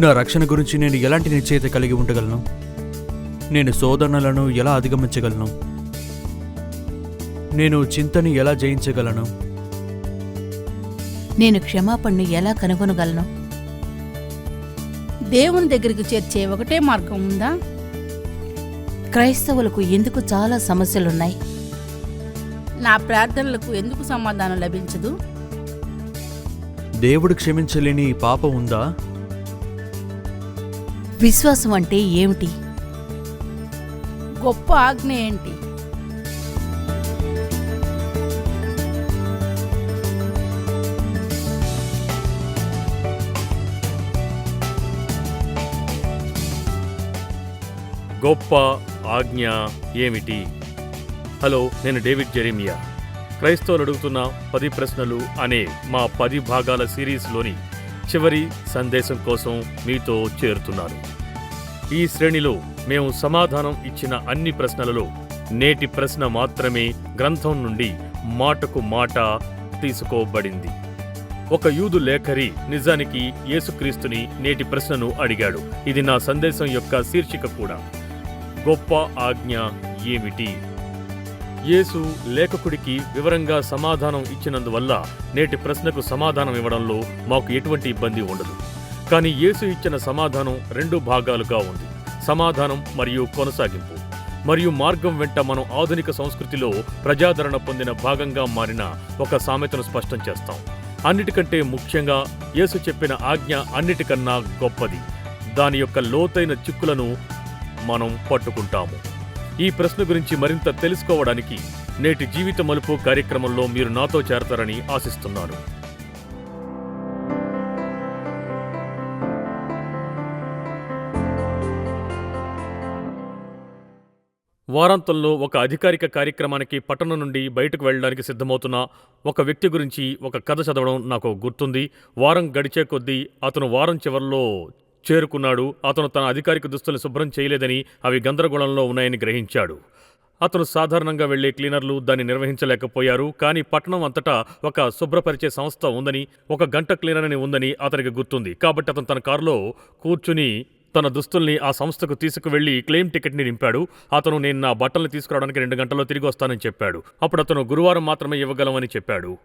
నా రక్షణ గురించి నేను ఎలాంటి నిశ్చయిత కలిగి ఉండగలను? నేను శోధనలను ఎలా అధిగమించగలను? నేను చింతని ఎలా జయించగలను? నేను క్షమాపణని ఎలా కనుగొనగలను? దేవుని దగ్గరికి చేర్చే ఒకటే మార్గం ఉందా? క్రైస్తవులకు ఎందుకు చాలా సమస్యలున్నాయి? నా ప్రార్థనలకు ఎందుకు సమాధానం లభించదు? దేవుడు క్షమించలేని పాపం ఉందా? విశ్వాసం అంటే ఏమిటి? గొప్ప ఆజ్ఞ ఏంటి? గొప్ప ఆజ్ఞ ఏమిటి? హలో నేను డేవిడ్ జెరీమియా. క్రైస్తవులు అడుగుతున్న పది ప్రశ్నలు అనే మా పది భాగాల సిరీస్లోని చివరి సందేశం కోసం మీతో చేరుతున్నాను. ఈ శ్రేణిలో మేము సమాధానం ఇచ్చిన అన్ని ప్రశ్నలలో నేటి ప్రశ్న మాత్రమే గ్రంథం నుండి మాటకు మాట తీసుకోబడింది. ఒక యూదు లేఖరి నిజానికి యేసుక్రీస్తుని నేటి ప్రశ్నను అడిగాడు. ఇది నా సందేశం యొక్క శీర్షిక కూడా. గొప్ప ఆజ్ఞ ఏమిటి? యేసు లేఖకుడికి వివరంగా సమాధానం ఇచ్చినందువల్ల నేటి ప్రశ్నకు సమాధానం ఇవ్వడంలో మాకు ఎటువంటి ఇబ్బంది ఉండదు. కానీ యేసు ఇచ్చిన సమాధానం రెండు భాగాలుగా ఉంది. సమాధానం మరియు కొనసాగింపు. మరియు మార్గం వెంట మనం ఆధునిక సంస్కృతిలో ప్రజాదరణ పొందిన భాగంగా మారిన ఒక సామెతను స్పష్టం చేస్తాం. అన్నిటికంటే ముఖ్యంగా యేసు చెప్పిన ఆజ్ఞ అన్నిటికన్నా గొప్పది. దాని యొక్క లోతైన చిక్కులను మనం పట్టుకుంటాము. ఈ ప్రశ్న గురించి మరింత తెలుసుకోవడానికి నేటి జీవిత మలుపు కార్యక్రమంలో మీరు నాతో చేరతారని ఆశిస్తున్నాను. వారాంతంలో ఒక అధికారిక కార్యక్రమానికి పట్టణం నుండి బయటకు వెళ్ళడానికి సిద్ధమవుతున్న ఒక వ్యక్తి గురించి ఒక కథ చదవడం నాకు గుర్తుంది. వారం గడిచే కొద్దీ అతను వారం చివరిలో చేరుకున్నాడు. అతను తన అధికారిక దుస్తులు శుభ్రం చేయలేదని అవి గందరగోళంలో ఉన్నాయని గ్రహించాడు. అతను సాధారణంగా వెళ్ళే క్లీనర్లు దాన్ని నిర్వహించలేకపోయారు. కానీ పట్టణం అంతటా ఒక శుభ్రపరిచే సంస్థ ఉందని ఒక గంట క్లీనర్ అని ఉందని అతనికి గుర్తుంది. కాబట్టి అతను తన కారులో కూర్చుని తన దుస్తుల్ని ఆ సంస్థకు తీసుకువెళ్ళి క్లెయిమ్ టికెట్ని నింపాడు. అతను నేను నా బట్టల్ని తీసుకురావడానికి రెండు గంటల్లో తిరిగి వస్తానని చెప్పాడు. అప్పుడు అతను గురువారం మాత్రమే ఇవ్వగలమని చెప్పాడు.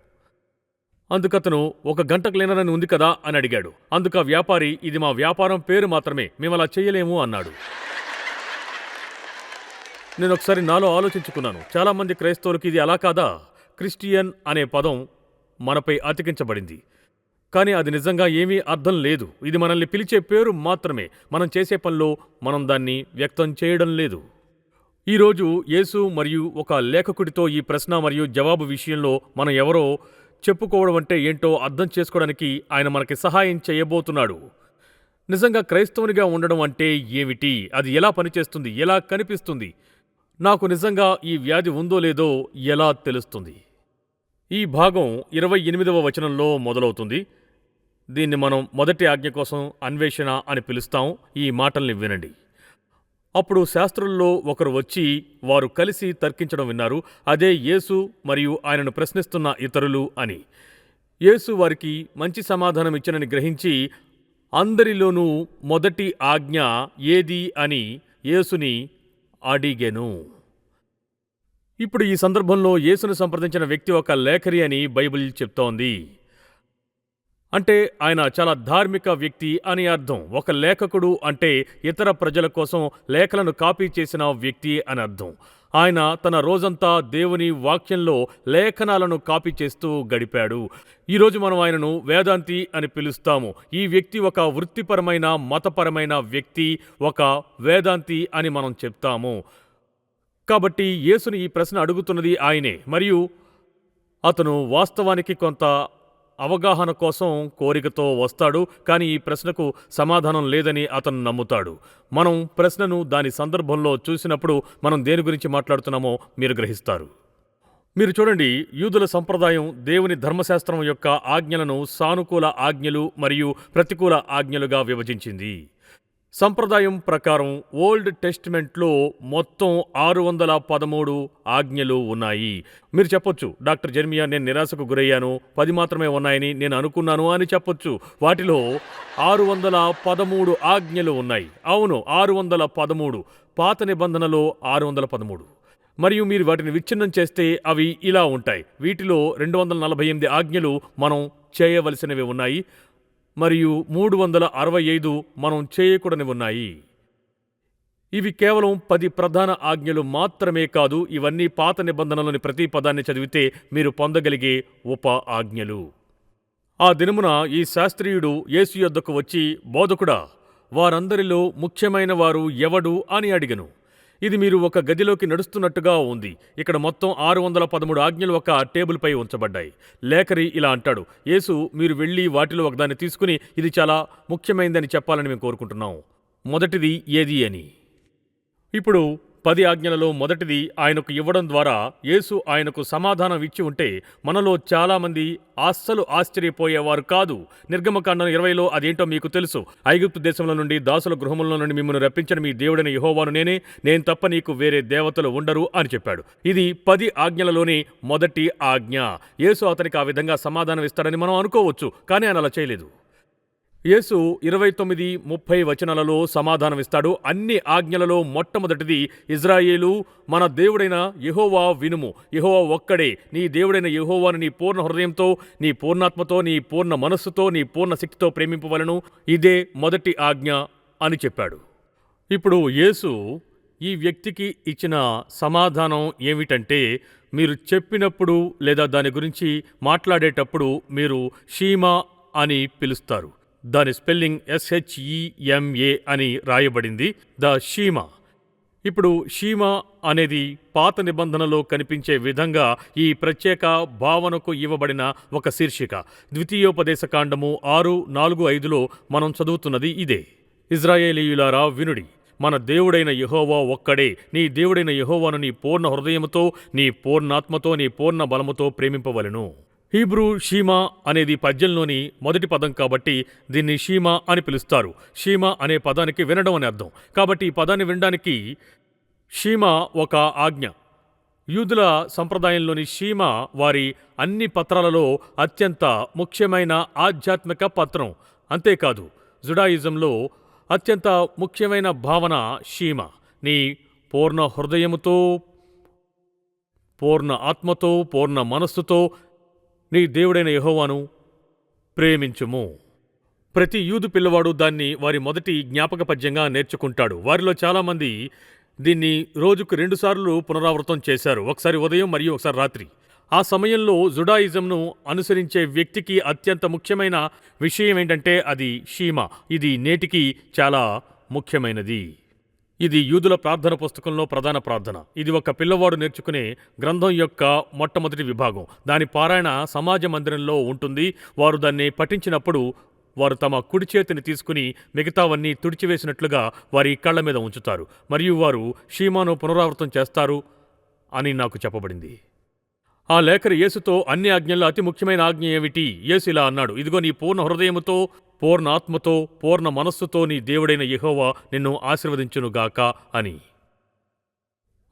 అందుకతను ఒక గంట క్లీనర్ అని ఉంది కదా అని అడిగాడు. అందుక వ్యాపారి ఇది మా వ్యాపారం పేరు మాత్రమే మేము అలా చేయలేము అన్నాడు. నేను ఒకసారి నాలో ఆలోచించుకున్నాను. చాలామంది క్రైస్తవులకి ఇది అలా కాదా? క్రిస్టియన్ అనే పదం మనపై అతికించబడింది. కానీ అది నిజంగా ఏమీ అర్థం లేదు. ఇది మనల్ని పిలిచే పేరు మాత్రమే. మనం చేసే పనిలో మనం దాన్ని వ్యక్తం చేయడం లేదు. ఈరోజు యేసు మరియు ఒక లేఖకుడితో ఈ ప్రశ్న మరియు జవాబు విషయంలో మనం ఎవరో చెప్పుకోవడం అంటే ఏంటో అర్థం చేసుకోవడానికి ఆయన మనకి సహాయం చేయబోతున్నాడు. నిజంగా క్రైస్తవునిగా ఉండడం అంటే ఏమిటి? అది ఎలా పనిచేస్తుంది? ఎలా కనిపిస్తుంది? నాకు నిజంగా ఈ వ్యాధి ఉందో లేదో ఎలా తెలుస్తుంది? ఈ భాగం ఇరవై ఎనిమిదవ వచనంలో మొదలవుతుంది. దీన్ని మనం మొదటి ఆజ్ఞ కోసం అన్వేషణ అని పిలుస్తాం. ఈ మాటల్ని వినండి. అప్పుడు శాస్త్రుల్లో ఒకరు వచ్చి వారు కలిసి తర్కించడం విన్నారు. అదే యేసు మరియు ఆయనను ప్రశ్నిస్తున్న ఇతరులు అని. యేసు వారికి మంచి సమాధానం ఇచ్చినని గ్రహించి అందరిలోనూ మొదటి ఆజ్ఞ ఏది అని యేసుని అడిగెను. ఇప్పుడు ఈ సందర్భంలో యేసును సంప్రదించిన వ్యక్తి ఒక లేఖరి అని బైబిల్ చెప్తోంది. అంటే ఆయన చాలా ధార్మిక వ్యక్తి అని అర్థం. ఒక లేఖకుడు అంటే ఇతర ప్రజల కోసం లేఖలను కాపీ చేసిన వ్యక్తి అని అర్థం. ఆయన తన రోజంతా దేవుని వాక్యంలో లేఖనాలను కాపీ చేస్తూ గడిపాడు. ఈరోజు మనం ఆయనను వేదాంతి అని పిలుస్తాము. ఈ వ్యక్తి ఒక వృత్తిపరమైన మతపరమైన వ్యక్తి ఒక వేదాంతి అని మనం చెప్తాము. కాబట్టి యేసుని ఈ ప్రశ్న అడుగుతున్నది ఆయనే. మరియు అతను వాస్తవానికి కొంత అవగాహన కోసం కోరికతో వస్తాడు కానీ ఈ ప్రశ్నకు సమాధానం లేదని అతను నమ్ముతాడు. మనం ప్రశ్నను దాని సందర్భంలో చూసినప్పుడు మనం దేని గురించి మాట్లాడుతున్నామో మీరు గ్రహిస్తారు. మీరు చూడండి యూదుల సంప్రదాయం దేవుని ధర్మశాస్త్రం యొక్క ఆజ్ఞలను సానుకూల ఆజ్ఞలు మరియు ప్రతికూల ఆజ్ఞలుగా విభజించింది. సంప్రదాయం ప్రకారం ఓల్డ్ టెస్టిమెంట్లో మొత్తం ఆరు వందల పదమూడు ఆజ్ఞలు ఉన్నాయి. మీరు చెప్పొచ్చు డాక్టర్ జెర్మియా నేను నిరాశకు గురయ్యాను పది మాత్రమే ఉన్నాయని నేను అనుకున్నాను అని చెప్పొచ్చు. వాటిలో ఆరు వందల పదమూడు ఆజ్ఞలు ఉన్నాయి. అవును ఆరు వందల పదమూడు పాత నిబంధనలో ఆరు వందల పదమూడు మరియు మీరు వాటిని విచ్ఛిన్నం చేస్తే అవి ఇలా ఉంటాయి. వీటిలో రెండు వందల నలభై ఎనిమిది ఆజ్ఞలు మనం చేయవలసినవి ఉన్నాయి. మరియు మూడు వందల అరవై ఐదు మనం చేయకూడని ఉన్నాయి. ఇవి కేవలం పది ప్రధాన ఆజ్ఞలు మాత్రమే కాదు ఇవన్నీ పాత నిబంధనలోని ప్రతి పదాన్ని చదివితే మీరు పొందగలిగే ఉప ఆజ్ఞలు. ఆ దినమున ఈ శాస్త్రీయుడు యేసు యొద్దకు వచ్చి బోధకుడా వారందరిలో ముఖ్యమైన వారు ఎవడు? అని అడిగను. ఇది మీరు ఒక గదిలోకి నడుస్తున్నట్టుగా ఉంది. ఇక్కడ మొత్తం ఆరు వందల పదమూడు ఆజ్ఞలు ఒక టేబుల్పై ఉంచబడ్డాయి. లేఖరి ఇలా అంటాడు యేసు మీరు వెళ్ళి వాటిలో ఒకదాన్ని తీసుకుని ఇది చాలా ముఖ్యమైనదని చెప్పాలని మేము కోరుకుంటున్నాం. మొదటిది ఏది అని? ఇప్పుడు పది ఆజ్ఞలలో మొదటిది ఆయనకు ఇవ్వడం ద్వారా యేసు ఆయనకు సమాధానం ఇచ్చి ఉంటే మనలో చాలామంది అస్సలు ఆశ్చర్యపోయేవారు కాదు. నిర్గమకాండం ఇరవైలో అదేంటో మీకు తెలుసు. ఐగుప్తు దేశంలో నుండి దాసుల గృహంలో నుండి మిమ్మల్ని రప్పించిన మీ దేవుడిని యహోవాను నేనే. నేను తప్ప నీకు వేరే దేవతలు ఉండరు అని చెప్పాడు. ఇది పది ఆజ్ఞలలోని మొదటి ఆజ్ఞ. యేసు అతనికి ఆ విధంగా సమాధానం ఇస్తాడని మనం అనుకోవచ్చు కానీ ఆయన అలా చేయలేదు. యేసు ఇరవై తొమ్మిది ముప్పై వచనాలలో సమాధానమిస్తాడు. అన్ని ఆజ్ఞలలో మొట్టమొదటిది ఇజ్రాయేలు మన దేవుడైన యహోవా వినుము. యహోవా ఒక్కడే. నీ దేవుడైన యహోవాను నీ పూర్ణ హృదయంతో నీ పూర్ణాత్మతో నీ పూర్ణ మనస్సుతో నీ పూర్ణ శక్తితో ప్రేమింపవలను. ఇదే మొదటి ఆజ్ఞ అని చెప్పాడు. ఇప్పుడు యేసు ఈ వ్యక్తికి ఇచ్చిన సమాధానం ఏమిటంటే మీరు చెప్పినప్పుడు లేదా దాని గురించి మాట్లాడేటప్పుడు మీరు షీమా అని పిలుస్తారు. దాని spelling S H E M A అని రాయబడింది. ద షీమా. ఇప్పుడు షీమా అనేది పాత నిబంధనలో కనిపించే విధంగా ఈ ప్రత్యేక భావనకు ఇవ్వబడిన ఒక శీర్షిక. ద్వితీయోపదేశ కాండము ఆరు నాలుగు ఐదులో మనం చదువుతున్నది ఇదే. ఇజ్రాయేలీయులారా వినుడి. మన దేవుడైన యహోవా ఒక్కడే. నీ దేవుడైన యహోవాను నీ పూర్ణ హృదయముతో నీ పూర్ణాత్మతో నీ పూర్ణ బలముతో ప్రేమింపవలను. హీబ్రూ షీమా అనేది పద్యంలోని మొదటి పదం కాబట్టి దీన్ని షీమా అని పిలుస్తారు. షీమా అనే పదానికి వినడం అని అర్థం. కాబట్టి ఈ పదాన్ని వినడానికి షీమా ఒక ఆజ్ఞ. యూదుల సంప్రదాయంలోని షీమా వారి అన్ని పత్రాలలో అత్యంత ముఖ్యమైన ఆధ్యాత్మిక పత్రం. అంతేకాదు జుడాయిజంలో అత్యంత ముఖ్యమైన భావన షీమ. నీ పూర్ణ హృదయముతో పూర్ణ ఆత్మతో పూర్ణ మనస్సుతో నీ దేవుడైన యహోవాను ప్రేమించుము. ప్రతి యూదు పిల్లవాడు దాన్ని వారి మొదటి జ్ఞాపక పద్యంగా నేర్చుకుంటాడు. వారిలో చాలామంది దీన్ని రోజుకు రెండుసార్లు పునరావృతం చేశారు. ఒకసారి ఉదయం మరియు ఒకసారి రాత్రి. ఆ సమయంలో జుడాయిజంను అనుసరించే వ్యక్తికి అత్యంత ముఖ్యమైన విషయం ఏంటంటే అది షీమా. ఇది నేటికి చాలా ముఖ్యమైనది. ఇది యూదుల ప్రార్థన పుస్తకంలో ప్రధాన ప్రార్థన. ఇది ఒక పిల్లవాడు నేర్చుకునే గ్రంథం యొక్క మొట్టమొదటి విభాగం. దాని పారాయణ సమాజ మందిరంలో ఉంటుంది. వారు దాన్ని పఠించినప్పుడు వారు తమ కుడి చేతిని తీసుకుని మిగతావన్నీ తుడిచివేసినట్లుగా వారి కళ్ళ మీద ఉంచుతారు. మరియు వారు షీమాను పునరావృతం చేస్తారు అని నాకు చెప్పబడింది. ఆ లేఖరి యేసుతో అన్ని ఆజ్ఞల్లో అతి ముఖ్యమైన ఆజ్ఞ ఏమిటి? యేసు ఇలా అన్నాడు. ఇదిగో నీ పూర్ణ హృదయముతో పూర్ణ ఆత్మతో పూర్ణ మనస్సుతో నీ దేవుడైన యహోవా నిన్ను ఆశీర్వదించునుగాక అని.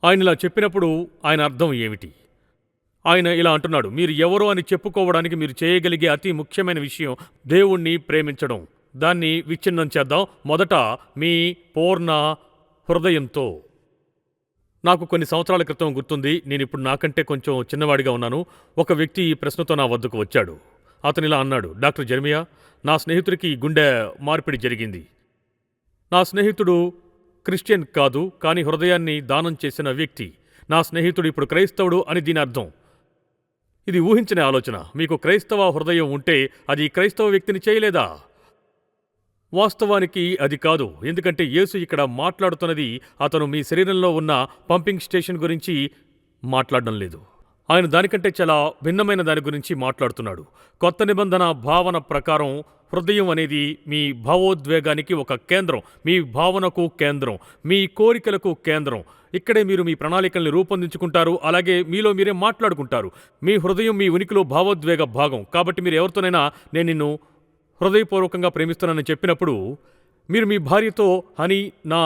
ఆయన ఇలా చెప్పినప్పుడు ఆయన అర్థం ఏమిటి? ఆయన ఇలా అంటున్నాడు మీరు ఎవరో అని చెప్పుకోవడానికి మీరు చేయగలిగే అతి ముఖ్యమైన విషయం దేవుణ్ణి ప్రేమించడం. దాన్ని విచ్ఛిన్నం చేద్దాం. మొదట మీ పూర్ణ హృదయంతో. నాకు కొన్ని సంవత్సరాల క్రితం గుర్తుంది. నేను ఇప్పుడు నాకంటే కొంచెం చిన్నవాడిగా ఉన్నాను. ఒక వ్యక్తి ఈ ప్రశ్నతో నా వద్దకు వచ్చాడు. అతనిలా అన్నాడు డాక్టర్ జర్మియా నా స్నేహితుడికి గుండె మార్పిడి జరిగింది. నా స్నేహితుడు క్రిస్టియన్ కాదు కానీ హృదయాన్ని దానం చేసిన వ్యక్తి. నా స్నేహితుడు ఇప్పుడు క్రైస్తవుడు అని దీని అర్థం. ఇది ఊహించని ఆలోచన. మీకు క్రైస్తవ హృదయం ఉంటే అది క్రైస్తవ వ్యక్తిని చేయలేదా? వాస్తవానికి అది కాదు. ఎందుకంటే యేసు ఇక్కడ మాట్లాడుతున్నది అతను మీ శరీరంలో ఉన్న పంపింగ్ స్టేషన్ గురించి మాట్లాడడం లేదు. ఆయన దానికంటే చాలా భిన్నమైన దాని గురించి మాట్లాడుతున్నాడు. కొత్త నిబంధన భావన ప్రకారం హృదయం అనేది మీ భావోద్వేగానికి ఒక కేంద్రం మీ భావనకు కేంద్రం మీ కోరికలకు కేంద్రం. ఇక్కడే మీరు మీ ప్రణాళికల్ని రూపొందించుకుంటారు అలాగే మీలో మీరే మాట్లాడుకుంటారు. మీ హృదయం మీ ఉనికిలో భావోద్వేగ భాగం. కాబట్టి మీరు ఎవరితోనైనా నేను నిన్ను హృదయపూర్వకంగా ప్రేమిస్తున్నానని చెప్పినప్పుడు మీరు మీ భార్యతో హనీ నా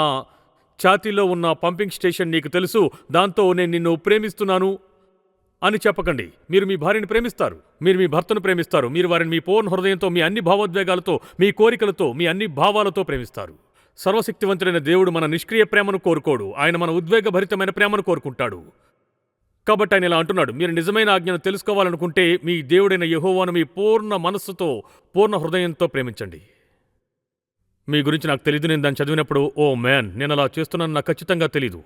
ఛాతీలో ఉన్న పంపింగ్ స్టేషన్ నీకు తెలుసు దాంతో నేను నిన్ను ప్రేమిస్తున్నాను అని చెప్పకండి. మీరు మీ భార్యని ప్రేమిస్తారు. మీరు మీ భర్తను ప్రేమిస్తారు. మీరు వారిని మీ పూర్ణ హృదయంతో మీ అన్ని భావోద్వేగాలతో మీ కోరికలతో మీ అన్ని భావాలతో ప్రేమిస్తారు. సర్వశక్తివంతుడైన దేవుడు మన నిష్క్రియ ప్రేమను కోరుకోడు. ఆయన మన ఉద్వేగభరితమైన ప్రేమను కోరుకుంటాడు. కాబట్టి ఆయన ఇలా అంటున్నాడు. మీరు నిజమైన ఆజ్ఞను తెలుసుకోవాలనుకుంటే మీ దేవుడైన యహోవాను మీ పూర్ణ మనస్సుతో పూర్ణ హృదయంతో ప్రేమించండి. మీ గురించి నాకు తెలియదు నేను దాన్ని చదివినప్పుడు ఓ మ్యాన్ నేను అలా చేస్తున్నాను నాకు ఖచ్చితంగా తెలీదు.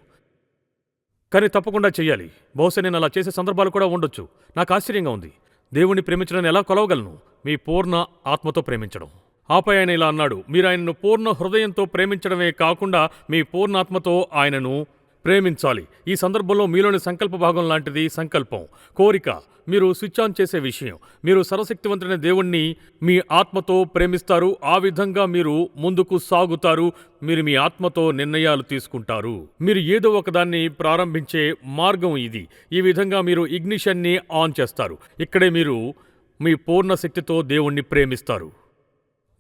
కానీ తప్పకుండా చెయ్యాలి. బహుశా నేను అలా చేసే సందర్భాలు కూడా ఉండొచ్చు. నాకు ఆశ్చర్యంగా ఉంది. దేవుణ్ణి ప్రేమించడం ఎలా కొలవగలను? మీ పూర్ణ ఆత్మతో ప్రేమించడం. ఆపై ఆయన ఇలా అన్నాడు మీరు ఆయనను పూర్ణ హృదయంతో ప్రేమించడమే కాకుండా మీ పూర్ణాత్మతో ఆయనను ప్రేమించాలి. ఈ సందర్భంలో మీలోని సంకల్ప భాగం లాంటిది సంకల్పం. కోరిక మీరు స్విచ్ ఆన్ చేసే విషయం. మీరు సర్వశక్తివంతుడైన దేవుణ్ణి మీ ఆత్మతో ప్రేమిస్తారు. ఆ విధంగా మీరు ముందుకు సాగుతారు. మీరు మీ ఆత్మతో నిర్ణయాలు తీసుకుంటారు. మీరు ఏదో ఒకదాన్ని ప్రారంభించే మార్గం ఇది. ఈ విధంగా మీరు ఇగ్నిషన్ని ఆన్ చేస్తారు. ఇక్కడే మీరు మీ పూర్ణ శక్తితో దేవుణ్ణి ప్రేమిస్తారు.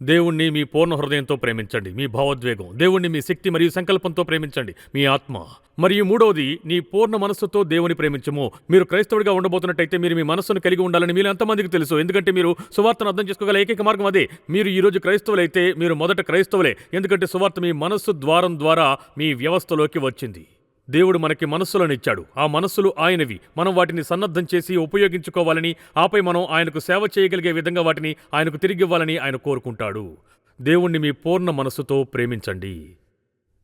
దేవుణ్ణి మీ పూర్ణ హృదయంతో ప్రేమించండి మీ భావోద్వేగం. దేవుణ్ణి మీ శక్తి మరియు సంకల్పంతో ప్రేమించండి మీ ఆత్మ. మరియు మూడవది నీ పూర్ణ మనస్సుతో దేవుని ప్రేమించము. మీరు క్రైస్తవుడిగా ఉండబోతున్నట్టయితే మీరు మీ మనస్సును కలిగి ఉండాలని మీరు ఎంతమందికి తెలుసు? ఎందుకంటే మీరు సువార్తను అర్థం చేసుకోగల ఏకైక మార్గం అదే. మీరు ఈరోజు క్రైస్తవులైతే మీరు మొదట క్రైస్తవులే. ఎందుకంటే సువార్త మీ మనస్సు ద్వారం ద్వారా మీ వ్యవస్థలోకి వచ్చింది. దేవుడు మనకి మనస్సులను ఇచ్చాడు ఆ మనస్సులు ఆయనవి. మనం వాటిని సన్నద్ధం చేసి ఉపయోగించుకోవాలని ఆపై మనం ఆయనకు సేవ చేయగలిగే విధంగా వాటిని ఆయనకు తిరిగి ఇవ్వాలని ఆయన కోరుకుంటాడు. దేవుణ్ణి మీ పూర్ణ మనస్సుతో ప్రేమించండి.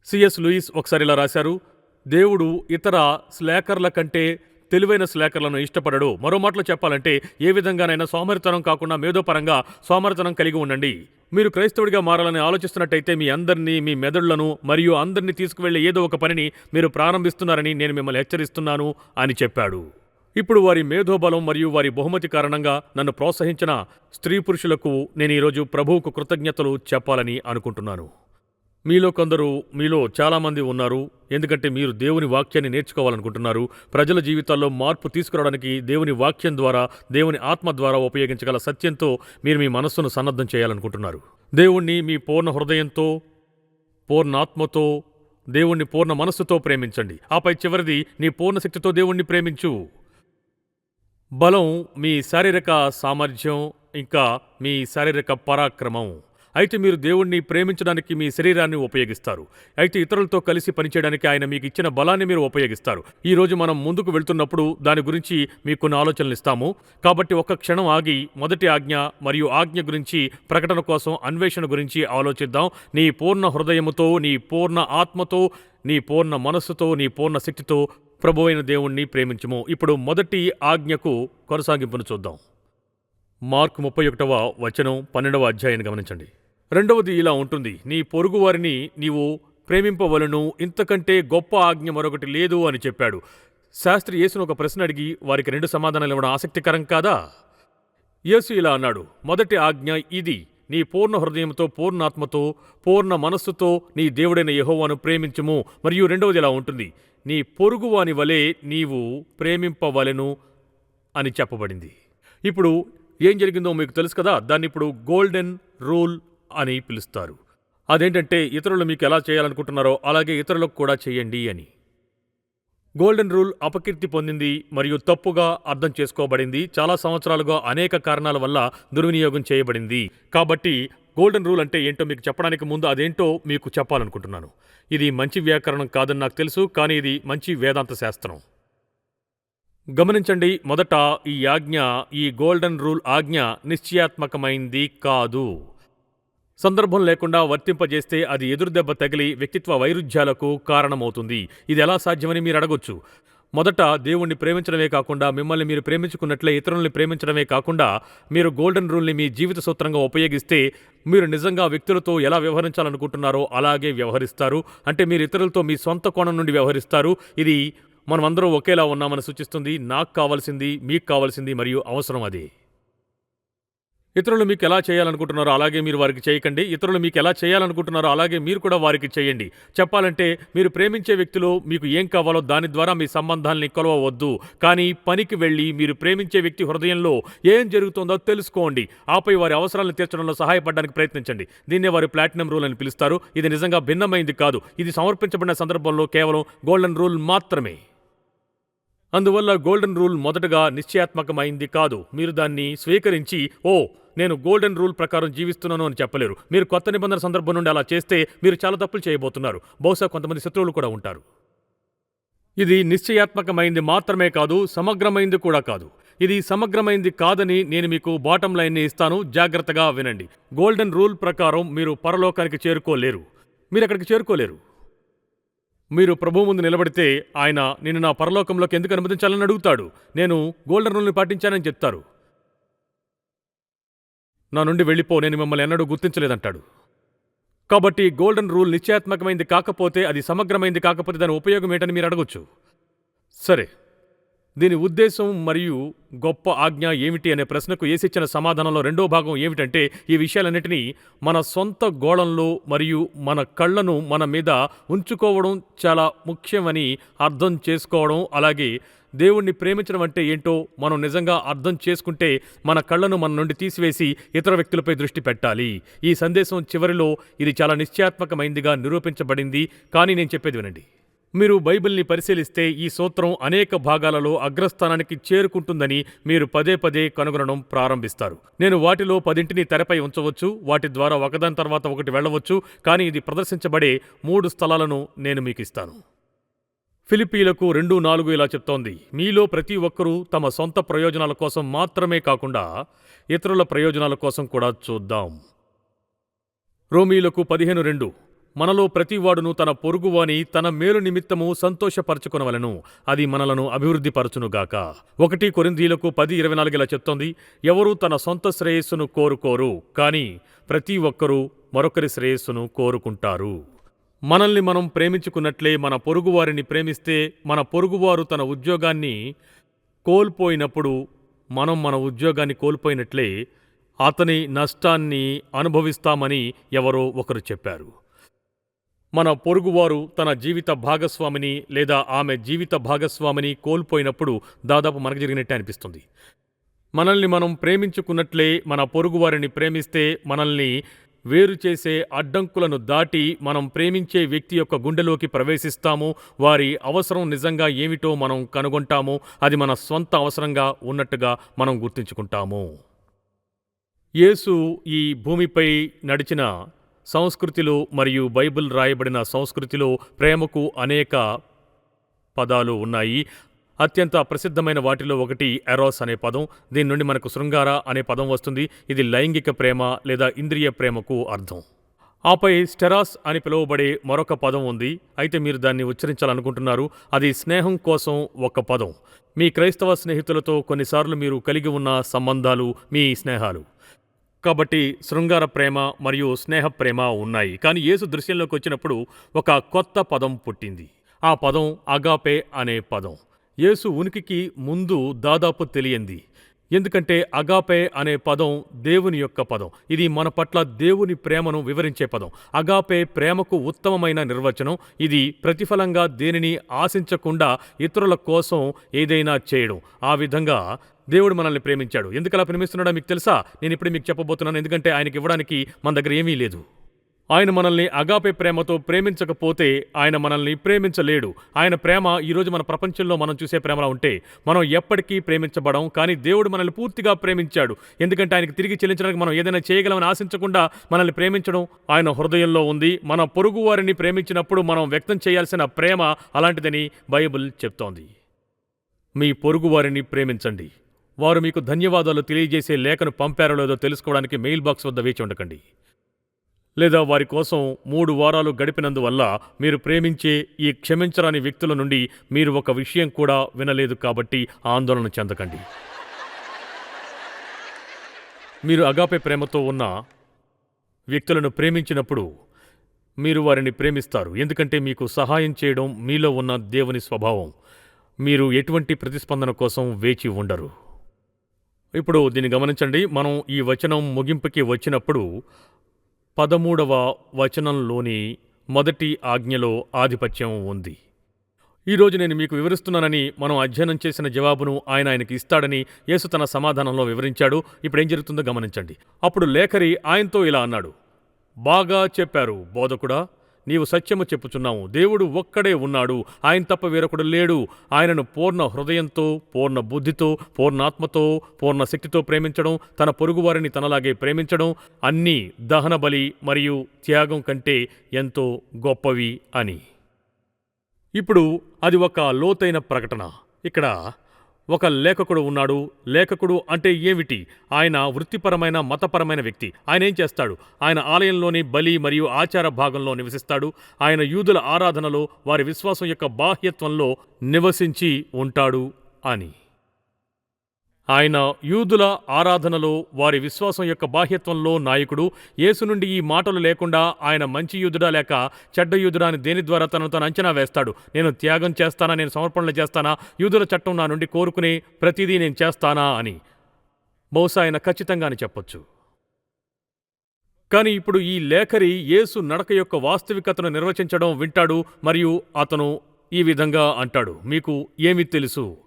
సిఎస్ లూయిస్ ఒకసారి ఇలా రాశారు. దేవుడు ఇతర స్లేకర్ల కంటే తెలివైన స్లేకర్లను ఇష్టపడడు. మరో మాటలో చెప్పాలంటే ఏ విధంగానైనా సోమరితనం కాకుండా మేధోపరంగా సోమరితనం కలిగి ఉండండి. మీరు క్రైస్తవుడిగా మారాలని ఆలోచిస్తున్నట్టయితే మీ అందరినీ మీ మెదడులను మరియు అందరినీ తీసుకువెళ్ళే ఏదో ఒక పనిని మీరు ప్రారంభిస్తున్నారని నేను మిమ్మల్ని హెచ్చరిస్తున్నాను అని చెప్పాడు. ఇప్పుడు వారి మేధోబలం మరియు వారి బహుమతి కారణంగా నన్ను ప్రోత్సహించిన స్త్రీ పురుషులకు నేను ఈరోజు ప్రభువుకు కృతజ్ఞతలు చెప్పాలని అనుకుంటున్నాను. మీలో కొందరు మీలో చాలామంది ఉన్నారు. ఎందుకంటే మీరు దేవుని వాక్యాన్ని నేర్చుకోవాలనుకుంటున్నారు. ప్రజల జీవితాల్లో మార్పు తీసుకురావడానికి దేవుని వాక్యం ద్వారా దేవుని ఆత్మ ద్వారా ఉపయోగించగల సత్యంతో మీరు మీ మనస్సును సన్నద్ధం చేయాలనుకుంటున్నారు. దేవుణ్ణి మీ పూర్ణ హృదయంతో పూర్ణాత్మతో దేవుణ్ణి పూర్ణ మనస్సుతో ప్రేమించండి. ఆపై చివరిది నీ పూర్ణ శక్తితో దేవుణ్ణి ప్రేమించు. బలం మీ శారీరక సామర్థ్యం ఇంకా మీ శారీరక పరాక్రమం. అయితే మీరు దేవుణ్ణి ప్రేమించడానికి మీ శరీరాన్ని ఉపయోగిస్తారు. అయితే ఇతరులతో కలిసి పనిచేయడానికి ఆయన మీకు ఇచ్చిన బలాన్ని మీరు ఉపయోగిస్తారు. ఈ రోజు మనం ముందుకు వెళ్తున్నప్పుడు దాని గురించి మీకు కొన్ని ఆలోచనలు ఇస్తాము. కాబట్టి ఒక్క క్షణం ఆగి మొదటి ఆజ్ఞ మరియు ఆజ్ఞ గురించి ప్రకటన కోసం అన్వేషణ గురించి ఆలోచిద్దాం. నీ పూర్ణ హృదయముతో నీ పూర్ణ ఆత్మతో నీ పూర్ణ మనస్సుతో నీ పూర్ణ శక్తితో ప్రభువైన దేవుణ్ణి ప్రేమించము. ఇప్పుడు మొదటి ఆజ్ఞకు కొనసాగింపును చూద్దాం. మార్క్ ముప్పై ఒకటవ వచనం పన్నెండవ అధ్యాయాన్ని గమనించండి. రెండవది ఇలా ఉంటుంది నీ పొరుగువారిని నీవు ప్రేమింపవలను ఇంతకంటే గొప్ప ఆజ్ఞ మరొకటి లేదు అని చెప్పాడు. శాస్త్రి యేసును ఒక ప్రశ్న అడిగి వారికి రెండు సమాధానాలు ఇవ్వడం ఆసక్తికరం కాదా? యేసు ఇలా అన్నాడు మొదటి ఆజ్ఞ ఇది నీ పూర్ణ హృదయంతో పూర్ణాత్మతో పూర్ణ మనస్సుతో నీ దేవుడైన యహోవాను ప్రేమించుము. మరియు రెండవది ఇలా ఉంటుంది నీ పొరుగువాని వలె నీవు ప్రేమింపవలెను అని చెప్పబడింది. ఇప్పుడు ఏం జరిగిందో మీకు తెలుసు కదా? దాన్ని ఇప్పుడు గోల్డెన్ రూల్ అని పిలుస్తారు. అదేంటంటే ఇతరులు మీకు ఎలా చేయాలనుకుంటున్నారో అలాగే ఇతరులకు కూడా చేయండి అని. గోల్డెన్ రూల్ అపకీర్తి పొందింది మరియు తప్పుగా అర్థం చేసుకోబడింది. చాలా సంవత్సరాలుగా అనేక కారణాల వల్ల దుర్వినియోగం చేయబడింది. కాబట్టి గోల్డెన్ రూల్ అంటే ఏంటో మీకు చెప్పడానికి ముందు అదేంటో మీకు చెప్పాలనుకుంటున్నాను. ఇది మంచి వ్యాకరణం కాదని నాకు తెలుసు కానీ ఇది మంచి వేదాంత శాస్త్రం. గమనించండి మొదట ఈ ఆజ్ఞ ఈ గోల్డెన్ రూల్ ఆజ్ఞ నిశ్చయాత్మకమైంది కాదు. సందర్భం లేకుండా వర్తింపజేస్తే అది ఎదురుదెబ్బ తగిలి వ్యక్తిత్వ వైరుధ్యాలకు కారణమవుతుంది. ఇది ఎలా సాధ్యమని మీరు అడగొచ్చు. మొదట దేవుణ్ణి ప్రేమించడమే కాకుండా మిమ్మల్ని మీరు ప్రేమించుకున్నట్లే ఇతరుల్ని ప్రేమించడమే కాకుండా మీరు గోల్డెన్ రూల్ని మీ జీవిత సూత్రంగా ఉపయోగిస్తే మీరు నిజంగా వ్యక్తులతో ఎలా వ్యవహరించాలనుకుంటున్నారో అలాగే వ్యవహరిస్తారు. అంటే మీరు ఇతరులతో మీ సొంత కోణం నుండి వ్యవహరిస్తారు. ఇది మనమందరం ఒకేలా ఉన్నామని సూచిస్తుంది. నాకు కావాల్సింది మీకు కావాల్సింది మరియు అవసరం అది. ఇతరులు మీకు ఎలా చేయాలనుకుంటున్నారో అలాగే మీరు వారికి చేయకండి. ఇతరులు మీకు ఎలా చేయాలనుకుంటున్నారో అలాగే మీరు కూడా వారికి చేయండి. చెప్పాలంటే మీరు ప్రేమించే వ్యక్తిలో మీకు ఏం కావాలో దాని ద్వారా మీ సంబంధాల్ని కొలవవద్దు. కానీ పనికి వెళ్ళి మీరు ప్రేమించే వ్యక్తి హృదయంలో ఏం జరుగుతుందో తెలుసుకోండి. ఆపై వారి అవసరాలను తీర్చడంలో సహాయపడడానికి ప్రయత్నించండి. దీన్నే వారి ప్లాటినం రూల్ అని పిలుస్తారు. ఇది నిజంగా భిన్నమైంది కాదు. ఇది సమర్పించబడిన సందర్భంలో కేవలం గోల్డెన్ రూల్ మాత్రమే. అందువల్ల గోల్డెన్ రూల్ మొదటగా నిశ్చయాత్మకమైంది కాదు. మీరు దాన్ని స్వీకరించి ఓ నేను గోల్డెన్ రూల్ ప్రకారం జీవిస్తున్నాను అని చెప్పలేరు. మీరు కొత్త నిబంధన సందర్భం నుండి అలా చేస్తే మీరు చాలా తప్పులు చేయబోతున్నారు. బహుశా కొంతమంది శత్రువులు కూడా ఉంటారు. ఇది నిశ్చయాత్మకమైంది మాత్రమే కాదు సమగ్రమైంది కూడా కాదు. ఇది సమగ్రమైంది కాదని నేను మీకు బాటం లైన్ని ఇస్తాను. జాగ్రత్తగా వినండి. గోల్డెన్ రూల్ ప్రకారం మీరు పరలోకానికి చేరుకోలేరు. మీరు అక్కడికి చేరుకోలేరు. మీరు ప్రభు ముందు నిలబడితే ఆయన నిన్ను నా పరలోకంలోకి ఎందుకు అనుమతించాలని అడుగుతాడు? నేను గోల్డెన్ రూల్ని పాటించానని చెప్తారు. నా నుండి వెళ్ళిపో నేను మిమ్మల్ని ఎన్నడూ గుర్తించలేదంటాడు. కాబట్టి గోల్డెన్ రూల్ నిశ్చయాత్మకమైంది కాకపోతే అది సమగ్రమైంది కాకపోతే దాని ఉపయోగం ఏంటని మీరు అడగొచ్చు. సరే. దీని ఉద్దేశం మరియు గొప్ప ఆజ్ఞ ఏమిటి అనే ప్రశ్నకు ఏసిచ్చిన సమాధానంలో రెండో భాగం ఏమిటంటే ఈ విషయాలన్నిటినీ మన సొంత గోళంలో మరియు మన కళ్ళను మన మీద ఉంచుకోవడం చాలా ముఖ్యమని అర్థం చేసుకోవడం అలాగే దేవుణ్ణి ప్రేమించడం అంటే ఏంటో మనం నిజంగా అర్థం చేసుకుంటే మన కళ్ళను మన నుండి తీసివేసి ఇతర వ్యక్తులపై దృష్టి పెట్టాలి. ఈ సందేశం చివరిలో ఇది చాలా నిశ్చయాత్మకమైందిగా నిరూపించబడింది కానీ నేను చెప్పేది వినండి. మీరు బైబిల్ని పరిశీలిస్తే ఈ సూత్రం అనేక భాగాలలో అగ్రస్థానానికి చేరుకుంటుందని మీరు పదే పదే కనుగొనడం ప్రారంభిస్తారు. నేను వాటిలో పదింటిని తెరపై ఉంచవచ్చు వాటి ద్వారా ఒకదాని తర్వాత ఒకటి వెళ్ళవచ్చు కానీ ఇది ప్రదర్శించబడే మూడు స్థలాలను నేను మీకు ఇస్తాను. ఫిలిపీలకు రెండు నాలుగు ఇలా చెప్తోంది మీలో ప్రతి ఒక్కరూ తమ సొంత ప్రయోజనాల కోసం మాత్రమే కాకుండా ఇతరుల ప్రయోజనాల కోసం కూడా చూద్దాం. రోమీలకు పదిహేను రెండు మనలో ప్రతివాడును తన పొరుగువాని తన మేలు నిమిత్తము సంతోషపరచుకొనవలను. అది మనలను అభివృద్ధిపరచునుగాక ఒకటి కొరిందీలకు పది ఇరవై నాలుగు ఇలా చెప్తోంది. ఎవరూ తన సొంత శ్రేయస్సును కోరుకోరు కానీ ప్రతి ఒక్కరూ మరొకరి శ్రేయస్సును కోరుకుంటారు. మనల్ని మనం ప్రేమించుకున్నట్లే మన పొరుగువారిని ప్రేమిస్తే మన పొరుగువారు తన ఉద్యోగాన్ని కోల్పోయినప్పుడు మనం మన ఉద్యోగాన్ని కోల్పోయినట్లే అతని నష్టాన్ని అనుభవిస్తామని ఎవరో ఒకరు చెప్పారు. మన పొరుగువారు తన జీవిత భాగస్వామిని లేదా ఆమె జీవిత భాగస్వామిని కోల్పోయినప్పుడు దాదాపు మనకు జరిగినట్టే అనిపిస్తుంది. మనల్ని మనం ప్రేమించుకున్నట్లే మన పొరుగువారిని ప్రేమిస్తే మనల్ని వేరు చేసే అడ్డంకులను దాటి మనం ప్రేమించే వ్యక్తి యొక్క గుండెలోకి ప్రవేశిస్తాము. వారి అవసరం నిజంగా ఏమిటో మనం కనుగొంటాము. అది మన స్వంత అవసరంగా ఉన్నట్టుగా మనం గుర్తించుకుంటాము. యేసు ఈ భూమిపై నడిచిన సంస్కృతిలో మరియు బైబిల్ రాయబడిన సంస్కృతిలో ప్రేమకు అనేక పదాలు ఉన్నాయి. అత్యంత ప్రసిద్ధమైన వాటిలో ఒకటి ఎరోస్ అనే పదం. దీని నుండి మనకు శృంగార అనే పదం వస్తుంది. ఇది లైంగిక ప్రేమ లేదా ఇంద్రియ ప్రేమకు అర్థం. ఆపై స్టెరాస్ అని పిలువబడే మరొక పదం ఉంది. అయితే మీరు దాన్ని ఉచ్చరించాలనుకుంటున్నారు. అది స్నేహం కోసం ఒక పదం. మీ క్రైస్తవ స్నేహితులతో కొన్నిసార్లు మీరు కలిగి ఉన్న సంబంధాలు మీ స్నేహాలు. కాబట్టి శృంగార ప్రేమ మరియు స్నేహ ప్రేమ ఉన్నాయి. కానీ యేసు దృశ్యంలోకి వచ్చినప్పుడు ఒక కొత్త పదం పుట్టింది. ఆ పదం అగాపే అనే పదం. యేసు ఉనికికి ముందు దాదాపు తెలియంది. ఎందుకంటే అగాపే అనే పదం దేవుని యొక్క పదం. ఇది మన పట్ల దేవుని ప్రేమను వివరించే పదం. అగాపే ప్రేమకు ఉత్తమమైన నిర్వచనం. ఇది ప్రతిఫలంగా దేనిని ఆశించకుండా ఇతరుల కోసం ఏదైనా చేయడం. ఆ విధంగా దేవుడు మనల్ని ప్రేమించాడు. ఎందుకలా ప్రేమిస్తున్నాడో మీకు తెలుసా? నేను ఇప్పుడు మీకు చెప్పబోతున్నాను. ఎందుకంటే ఆయనకి ఇవ్వడానికి మన దగ్గర ఏమీ లేదు. ఆయన మనల్ని అగాపే ప్రేమతో ప్రేమించకపోతే ఆయన మనల్ని ప్రేమించలేడు. ఆయన ప్రేమ ఈరోజు మన ప్రపంచంలో మనం చూసే ప్రేమలా ఉంటే మనం ఎప్పటికీ ప్రేమించబడం కానీ దేవుడు మనల్ని పూర్తిగా ప్రేమించాడు. ఎందుకంటే ఆయనకి తిరిగి చెల్లించడానికి మనం ఏదైనా చేయగలమని ఆశించకుండా మనల్ని ప్రేమించడం ఆయన హృదయంలో ఉంది. మన పొరుగు వారిని ప్రేమించినప్పుడు మనం వ్యక్తం చేయాల్సిన ప్రేమ అలాంటిదని బైబిల్ చెప్తోంది. మీ పొరుగు వారిని ప్రేమించండి. వారు మీకు ధన్యవాదాలు తెలియజేసే లేఖను పంపారో లేదో తెలుసుకోవడానికి మెయిల్ బాక్స్ వద్ద వేచి ఉండకండి. లేదా వారి కోసం మూడు వారాలు గడిపినందువల్ల మీరు ప్రేమించే ఈ క్షమించరాని వ్యక్తుల నుండి మీరు ఒక విషయం కూడా వినలేదు కాబట్టి ఆందోళన చెందకండి. మీరు అగాపే ప్రేమతో ఉన్న వ్యక్తులను ప్రేమించినప్పుడు మీరు వారిని ప్రేమిస్తారు. ఎందుకంటే మీకు సహాయం చేయడం మీలో ఉన్న దేవుని స్వభావం. మీరు ఎటువంటి ప్రతిస్పందన కోసం వేచి ఉండరు. ఇప్పుడు దీన్ని గమనించండి. మనం ఈ వచనం ముగింపుకి వచ్చినప్పుడు పదమూడవ వచనంలోని మొదటి ఆజ్ఞలో ఆధిపత్యం ఉంది. ఈరోజు నేను మీకు వివరిస్తున్నానని మనం అధ్యయనం చేసిన జవాబును ఆయన ఆయనకి ఇస్తాడని యేసు తన సమాధానంలో వివరించాడు. ఇప్పుడు ఏం జరుగుతుందో గమనించండి. అప్పుడు లేఖరి ఆయనతో ఇలా అన్నాడు. బాగా చెప్పారు బోధకుడా నీవు సత్యము చెప్పుచున్నావు. దేవుడు ఒక్కడే ఉన్నాడు. ఆయన తప్ప వేరొకడు లేడు. ఆయనను పూర్ణ హృదయంతో పూర్ణ బుద్ధితో పూర్ణాత్మతో పూర్ణ శక్తితో ప్రేమించడం తన పొరుగువారిని తనలాగే ప్రేమించడం అన్నీ దహన బలి మరియు త్యాగం కంటే ఎంతో గొప్పవి అని. ఇప్పుడు అది ఒక లోతైన ప్రకటన. ఇక్కడ ఒక లేఖకుడు ఉన్నాడు. లేఖకుడు అంటే ఏమిటి? ఆయన వృత్తిపరమైన మతపరమైన వ్యక్తి. ఆయన ఏం చేస్తాడు? ఆయన ఆలయంలోని బలి మరియు ఆచార భాగంలో నివసిస్తాడు. ఆయన యూదుల ఆరాధనలో వారి విశ్వాసం యొక్క బాహ్యత్వంలో నివసించి ఉంటాడు అని. ఆయన యూదుల ఆరాధనలో వారి విశ్వాసం యొక్క బాహ్యత్వంలో నాయకుడు. యేసు నుండి ఈ మాటలు లేకుండా ఆయన మంచి యూదుడా లేక చెడ్డ యూదుడా అని దేని ద్వారా తనను తను అంచనా వేస్తాడు? నేను త్యాగం చేస్తానా? నేను సమర్పణలు చేస్తానా? యూదుల చట్టం నా నుండి కోరుకునే ప్రతిదీ నేను చేస్తానా? అని. బహుశా ఆయన ఖచ్చితంగా అని చెప్పొచ్చు. కానీ ఇప్పుడు ఈ లేఖరి యేసు నడక యొక్క వాస్తవికతను నిర్వచించడం వింటాడు మరియు అతను ఈ విధంగా అంటాడు. మీకు ఏమి తెలుసు?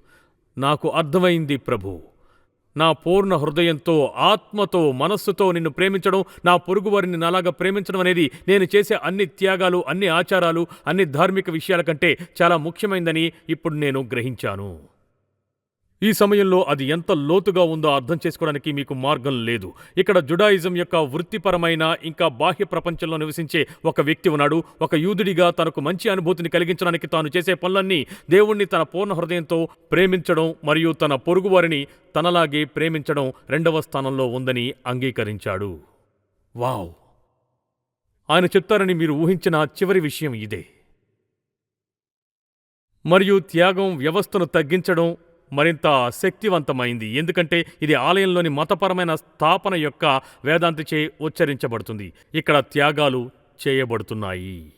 నాకు అర్థమైంది ప్రభు. నా పూర్ణ హృదయంతో ఆత్మతో మనస్సుతో నిన్ను ప్రేమించడం నా పొరుగువారిని నాలాగా ప్రేమించడం అనేది నేను చేసే అన్ని త్యాగాలు అన్ని ఆచారాలు అన్ని ధార్మిక విషయాల కంటే చాలా ముఖ్యమైందని ఇప్పుడు నేను గ్రహించాను. ఈ సమయంలో అది ఎంత లోతుగా ఉందో అర్థం చేసుకోవడానికి మీకు మార్గం లేదు. ఇక్కడ జుడాయిజం యొక్క వృత్తిపరమైన ఇంకా బాహ్య ప్రపంచంలో నివసించే ఒక వ్యక్తి ఉన్నాడు. ఒక యూదుడిగా తనకు మంచి అనుభూతిని కలిగించడానికి తాను చేసే పనులన్నీ దేవుణ్ణి తన పూర్ణ హృదయంతో ప్రేమించడం మరియు తన పొరుగువారిని తనలాగే ప్రేమించడం రెండవ స్థానంలో ఉందని అంగీకరించాడు. వావ్! ఆయన చెప్తారని మీరు ఊహించిన చివరి విషయం ఇదే. మరియు త్యాగం వ్యవస్థను తగ్గించడం మరింత శక్తివంతమైంది. ఎందుకంటే ఇది ఆలయంలోని మతపరమైన స్థాపన యొక్క వేదాంతిచే ఉచ్చరించబడుతుంది. ఇక్కడ త్యాగాలు చేయబడుతున్నాయి.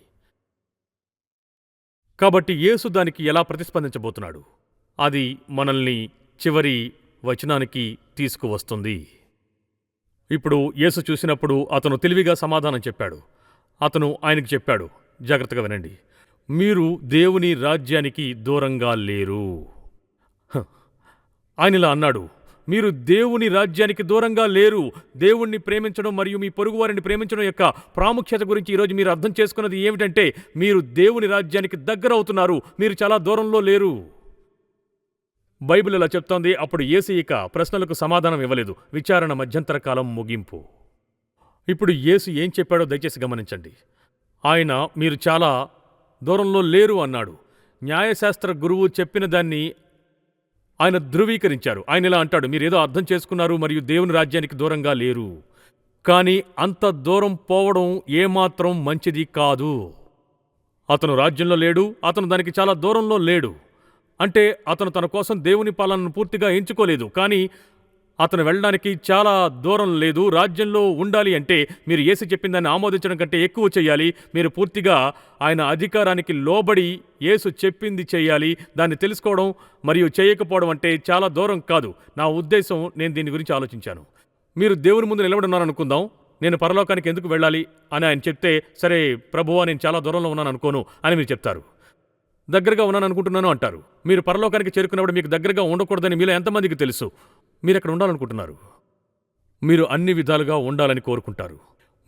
కాబట్టి యేసు దానికి ఎలా ప్రతిస్పందించబోతున్నాడు? అది మనల్ని చివరి వచనానికి తీసుకువస్తుంది. ఇప్పుడు యేసు చూసినప్పుడు అతను తెలివిగా సమాధానం చెప్పాడు. అతను ఆయనకు చెప్పాడు. జాగ్రత్తగా వినండి. మీరు దేవుని రాజ్యానికి దూరంగా లేరు. ఆయనలా అన్నాడు మీరు దేవుని రాజ్యానికి దూరంగా లేరు. దేవుణ్ణి ప్రేమించడం మరియు మీ పొరుగువారిని ప్రేమించడం యొక్క ప్రాముఖ్యత గురించి ఈరోజు మీరు అర్థం చేసుకున్నది ఏమిటంటే మీరు దేవుని రాజ్యానికి దగ్గర అవుతున్నారు. మీరు చాలా దూరంలో లేరు. బైబిల్ ఇలా చెప్తోంది. అప్పుడు ఏసు ఇక ప్రశ్నలకు సమాధానం ఇవ్వలేదు. విచారణ మధ్యంతర కాలం ముగింపు. ఇప్పుడు యేసు ఏం చెప్పాడో దయచేసి గమనించండి. ఆయన మీరు చాలా దూరంలో లేరు అన్నాడు. న్యాయశాస్త్ర గురువు చెప్పిన దాన్ని ఆయన ధృవీకరించారు. ఆయన ఇలా అంటాడు మీరేదో అర్థం చేసుకున్నారు మరియు దేవుని రాజ్యానికి దూరంగా లేరు. కానీ అంత దూరం పోవడం ఏమాత్రం మంచిది కాదు. అతను రాజ్యంలో లేడు అతను దానికి చాలా దూరంలో లేడు. అంటే అతను తన కోసం దేవుని పాలనను పూర్తిగా ఎంచుకోలేదు. కానీ అతను వెళ్ళడానికి చాలా దూరం లేదు రాజ్యంలో ఉండాలి అంటే మీరు ఏసి చెప్పిన దాన్ని ఆమోదించడం కంటే ఎక్కువ చేయాలి. మీరు పూర్తిగా ఆయన అధికారానికి లోబడి యేసు చెప్పింది చేయాలి. దాన్ని తెలుసుకోవడం మరియు చేయకపోవడం అంటే చాలా దూరం కాదు. నా ఉద్దేశం నేను దీని గురించి ఆలోచించాను. మీరు దేవుని ముందు నిలబడున్నాను అనుకుందాం నేను పరలోకానికి ఎందుకు వెళ్ళాలి అని ఆయన చెప్తే సరే ప్రభువా నేను చాలా దూరంలో ఉన్నాను అనుకోను అని మీరు చెప్తారు. దగ్గరగా ఉన్నాను అనుకుంటున్నాను అంటారు. మీరు పరలోకానికి చేరుకున్నప్పుడు మీకు దగ్గరగా ఉండకూడదని మీలో ఎంతమందికి తెలుసు? మీరు అక్కడ ఉండాలనుకుంటున్నారు. మీరు అన్ని విధాలుగా ఉండాలని కోరుకుంటారు.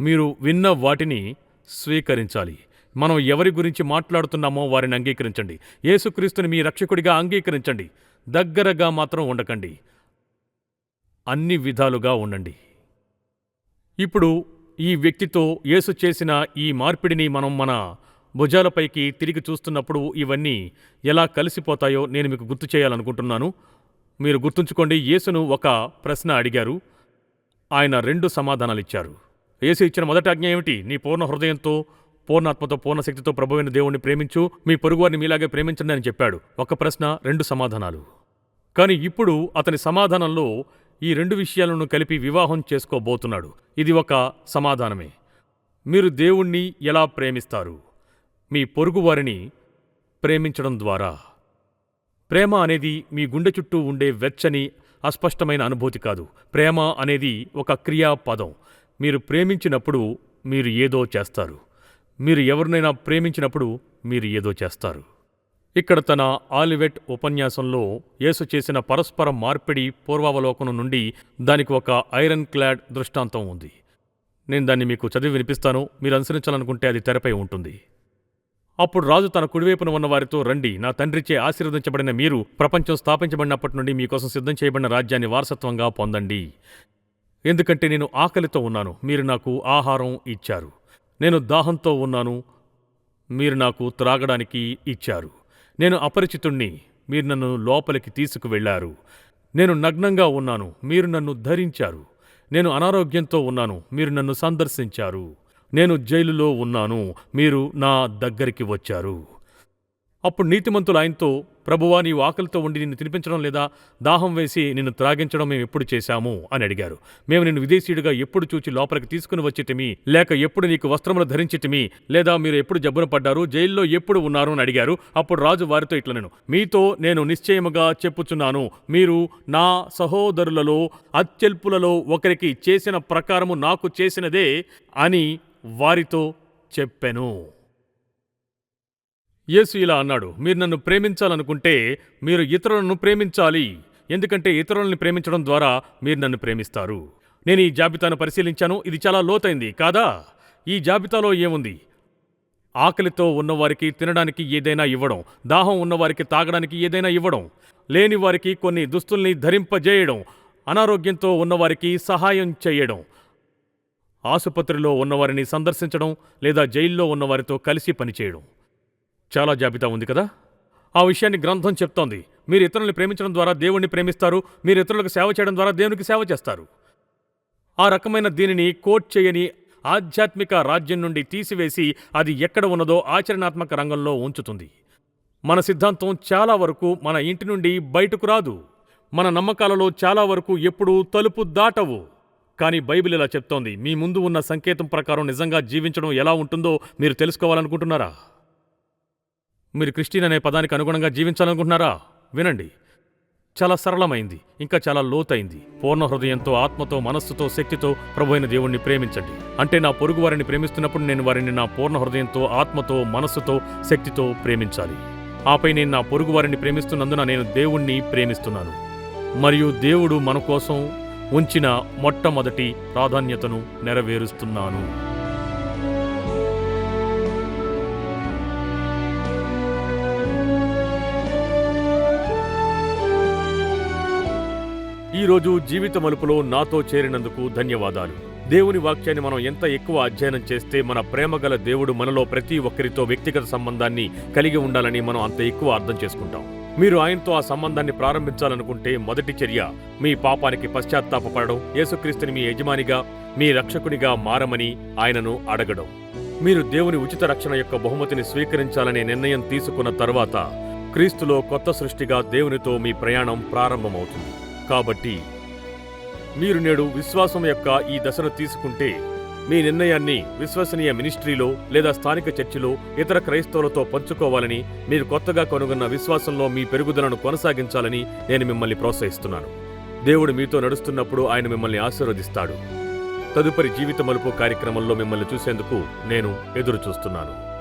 మీరు విన్న వాటిని స్వీకరించాలి. మనం ఎవరి గురించి మాట్లాడుతున్నామో వారిని అంగీకరించండి. యేసుక్రీస్తుని మీ రక్షకుడిగా అంగీకరించండి. దగ్గరగా మాత్రం ఉండకండి. అన్ని విధాలుగా ఉండండి. ఇప్పుడు ఈ వ్యక్తితో యేసు చేసిన ఈ మార్పిడిని మనం మన భుజాలపైకి తిరిగి చూస్తున్నప్పుడు ఇవన్నీ ఎలా కలిసిపోతాయో నేను మీకు గుర్తు చేయాలనుకుంటున్నాను. మీరు గుర్తుంచుకోండి యేసును ఒక ప్రశ్న అడిగారు. ఆయన రెండు సమాధానాలిచ్చారు. యేసు ఇచ్చిన మొదటి ఆజ్ఞ ఏమిటి? నీ పూర్ణ హృదయంతో పూర్ణాత్మతో పూర్ణశక్తితో ప్రభువైన దేవుణ్ణి ప్రేమించు మీ పొరుగువారిని మీలాగే ప్రేమించండి అని చెప్పాడు. ఒక ప్రశ్న రెండు సమాధానాలు. కానీ ఇప్పుడు అతని సమాధానంలో ఈ రెండు విషయాలను కలిపి వివాహం చేసుకోబోతున్నాడు. ఇది ఒక సమాధానమే. మీరు దేవుణ్ణి ఎలా ప్రేమిస్తారు? మీ పొరుగువారిని ప్రేమించడం ద్వారా. ప్రేమ అనేది మీ గుండె చుట్టూ ఉండే వెచ్చని అస్పష్టమైన అనుభూతి కాదు. ప్రేమ అనేది ఒక క్రియా పదం. మీరు ప్రేమించినప్పుడు మీరు ఏదో చేస్తారు. మీరు ఎవరినైనా ప్రేమించినప్పుడు మీరు ఏదో చేస్తారు. ఇక్కడ తన ఆలివెట్ ఉపన్యాసంలో యేసు చేసిన పరస్పర మార్పిడి పూర్వావలోకనం నుండి దానికి ఒక ఐరన్ క్లాడ్ దృష్టాంతం ఉంది. నేను దాన్ని మీకు చదివి వినిపిస్తాను. మీరు అనుసరించాలనుకుంటే అది తెరపై ఉంటుంది. అప్పుడు రాజు తన కుడివైపున ఉన్న వారితో రండి నా తండ్రిచే ఆశీర్వదించబడిన మీరు ప్రపంచం స్థాపించబడినప్పటి నుండి మీకోసం సిద్ధం చేయబడిన రాజ్యాన్ని వారసత్వంగా పొందండి. ఎందుకంటే నేను ఆకలితో ఉన్నాను మీరు నాకు ఆహారం ఇచ్చారు. నేను దాహంతో ఉన్నాను మీరు నాకు త్రాగడానికి ఇచ్చారు. నేను అపరిచితుణ్ణి మీరు నన్ను లోపలికి తీసుకువెళ్ళారు నేను నగ్నంగా ఉన్నాను మీరు నన్ను ధరించారు. నేను అనారోగ్యంతో ఉన్నాను మీరు నన్ను సందర్శించారు. నేను జైలులో ఉన్నాను మీరు నా దగ్గరికి వచ్చారు. అప్పుడు నీతిమంతులు ఆయనతో ప్రభువా నీవు ఆకలితో ఉండి నిన్ను తినిపించడం లేదా దాహం వేసి నిన్ను త్రాగించడం మేము ఎప్పుడు చేశాము? అని అడిగారు. మేము నిన్ను విదేశీయుడిగా ఎప్పుడు చూచి లోపలికి తీసుకుని వచ్చేటిమి? లేక ఎప్పుడు నీకు వస్త్రములు ధరించితిమి లేదా మీరు ఎప్పుడు జబ్బున పడ్డారు? జైల్లో ఎప్పుడు ఉన్నారు? అని అడిగారు. అప్పుడు రాజు వారితో ఇట్లా నేను మీతో నేను నిశ్చయముగా చెప్పుచున్నాను. మీరు నా సహోదరులలో అత్యల్పులలో ఒకరికి చేసిన ప్రకారము నాకు చేసినదే అని వారితో చెప్పెను. యేసు ఇలా అన్నాడు మీరు నన్ను ప్రేమించాలనుకుంటే మీరు ఇతరులను ప్రేమించాలి. ఎందుకంటే ఇతరులను ప్రేమించడం ద్వారా మీరు నన్ను ప్రేమిస్తారు. నేను ఈ జాబితాను పరిశీలించాను ఇది చాలా లోతైంది కాదా? ఈ జాబితాలో ఏముంది? ఆకలితో ఉన్నవారికి తినడానికి ఏదైనా ఇవ్వడం దాహం ఉన్నవారికి తాగడానికి ఏదైనా ఇవ్వడం లేని వారికి కొన్ని దుస్తుల్ని ధరింపజేయడం అనారోగ్యంతో ఉన్నవారికి సహాయం చేయడం ఆసుపత్రిలో ఉన్నవారిని సందర్శించడం లేదా జైల్లో ఉన్నవారితో కలిసి పనిచేయడం. చాలా జాబితా ఉంది కదా? ఆ విషయాన్ని గ్రంథం చెప్తోంది. మీరు ఇతరుల్ని ప్రేమించడం ద్వారా దేవుణ్ణి ప్రేమిస్తారు. మీరు ఇతరులకు సేవ చేయడం ద్వారా దేవునికి సేవ చేస్తారు. ఆ రకమైన దీనిని కోట్ చేయని ఆధ్యాత్మిక రాజ్యం నుండి తీసివేసి అది ఎక్కడ ఉన్నదో ఆచరణాత్మక రంగంలో ఉంచుతుంది. మన సిద్ధాంతం చాలా వరకు మన ఇంటి నుండి బయటకు రాదు. మన నమ్మకాలలో చాలా వరకు ఎప్పుడూ తలుపు దాటవు. కానీ బైబిల్ ఇలా చెప్తోంది మీ ముందు ఉన్న సంకేతం ప్రకారం నిజంగా జీవించడం ఎలా ఉంటుందో మీరు తెలుసుకోవాలనుకుంటున్నారా? మీరు క్రిస్టియన్ అనే పదానికి అనుగుణంగా జీవించాలనుకుంటున్నారా? వినండి. చాలా సరళమైంది ఇంకా చాలా లోతైంది. పూర్ణ హృదయంతో ఆత్మతో మనస్సుతో శక్తితో ప్రభువైన దేవుణ్ణి ప్రేమించండి. అంటే నా పొరుగు వారిని ప్రేమిస్తున్నప్పుడు నేను వారిని నా పూర్ణ హృదయంతో ఆత్మతో మనస్సుతో శక్తితో ప్రేమించాలి. ఆపై నేను నా పొరుగు వారిని ప్రేమిస్తున్నందున నేను దేవుణ్ణి ప్రేమిస్తున్నాను. మరియు దేవుడు మన కోసం ఉంచిన మొట్టమొదటి ప్రాధాన్యతను నెరవేరుస్తున్నాను. ఈరోజు జీవిత మలుపులో నాతో చేరినందుకు ధన్యవాదాలు. దేవుని వాక్యాన్ని మనం ఎంత ఎక్కువ అధ్యయనం చేస్తే మన ప్రేమగల దేవుడు మనలో ప్రతి ఒక్కరితో వ్యక్తిగత సంబంధాన్ని కలిగి ఉండాలని మనం అంత ఎక్కువ అర్థం చేసుకుంటాం. మీరు ఆయనతో ఆ సంబంధాన్ని ప్రారంభించాలనుకుంటే మొదటి చర్య మీ పాపానికి పశ్చాత్తాపపడడం యేసుక్రీస్తుని మీ యజమానిగా మీ రక్షకునిగా మారమని ఆయనను అడగడం. మీరు దేవుని ఉచిత రక్షణ యొక్క బహుమతిని స్వీకరించాలనే నిర్ణయం తీసుకున్న తర్వాత క్రీస్తులో కొత్త సృష్టిగా దేవునితో మీ ప్రయాణం ప్రారంభమవుతుంది. కాబట్టి మీరు నేడు విశ్వాసం యొక్క ఈ దశను తీసుకుంటే మీ నిర్ణయాన్ని విశ్వసనీయ మినిస్ట్రీలో లేదా స్థానిక చర్చిలో ఇతర క్రైస్తవులతో పంచుకోవాలని మీరు కొత్తగా కనుగొన్న విశ్వాసంలో మీ పెరుగుదలను కొనసాగించాలని నేను మిమ్మల్ని ప్రోత్సహిస్తున్నాను. దేవుడు మీతో నడుస్తున్నప్పుడు ఆయన మిమ్మల్ని ఆశీర్వదిస్తాడు. తదుపరి జీవిత మలుపు కార్యక్రమంలో మిమ్మల్ని చూసేందుకు నేను ఎదురు చూస్తున్నాను